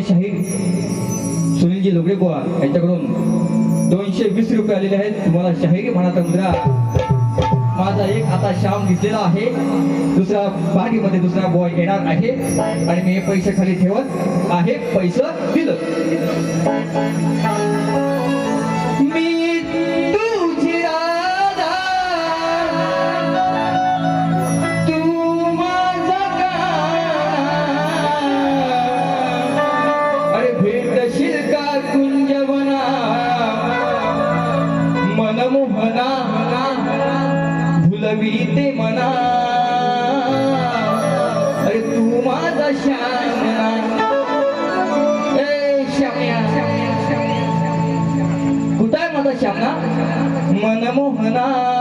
आमचे शाहीर सुनीलजी लोगडेबुवा यांच्याकडून दोनशे वीस रुपये आलेले आहेत. तुम्हाला शाहीर म्हणा माझा एक आता श्याम दिसलेला आहे. दुसऱ्या बागेमध्ये दुसरा बॉय येणार आहे. आणि मी हे पैसे खाली ठेवत आहे. पैसे दिलं. श्याम्या कुठं आहे माझा श्यामना मनमोहना.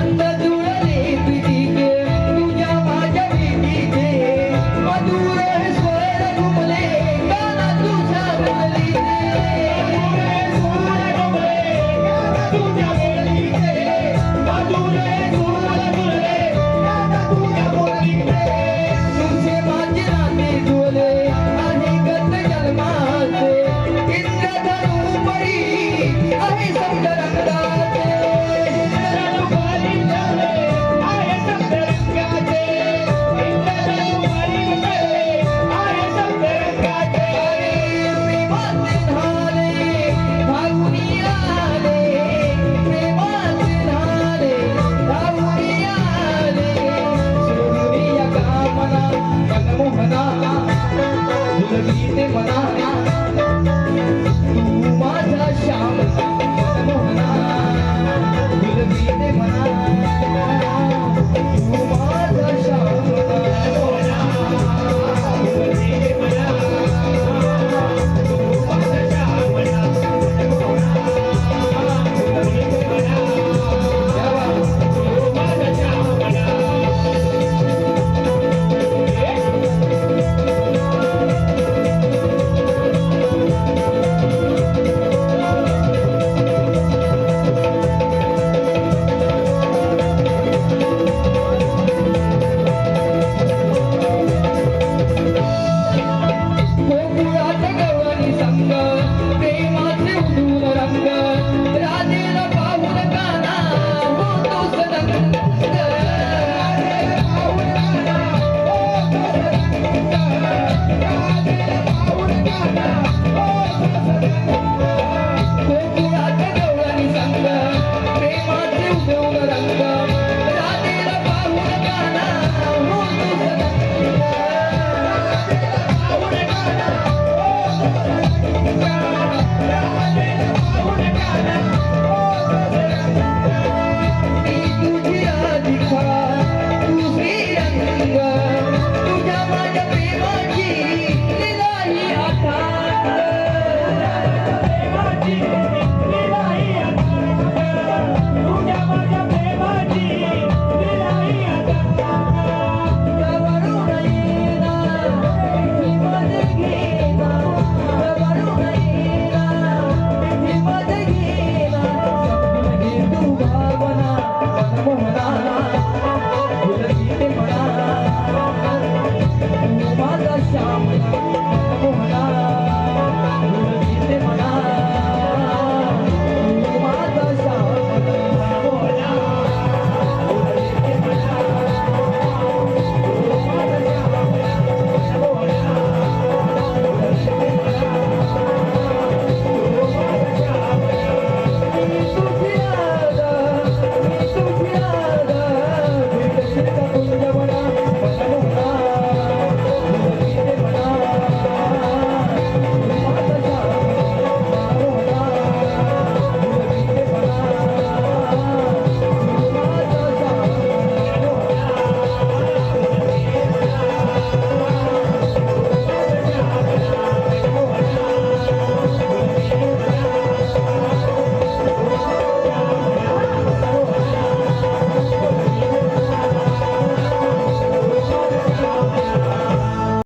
Santa.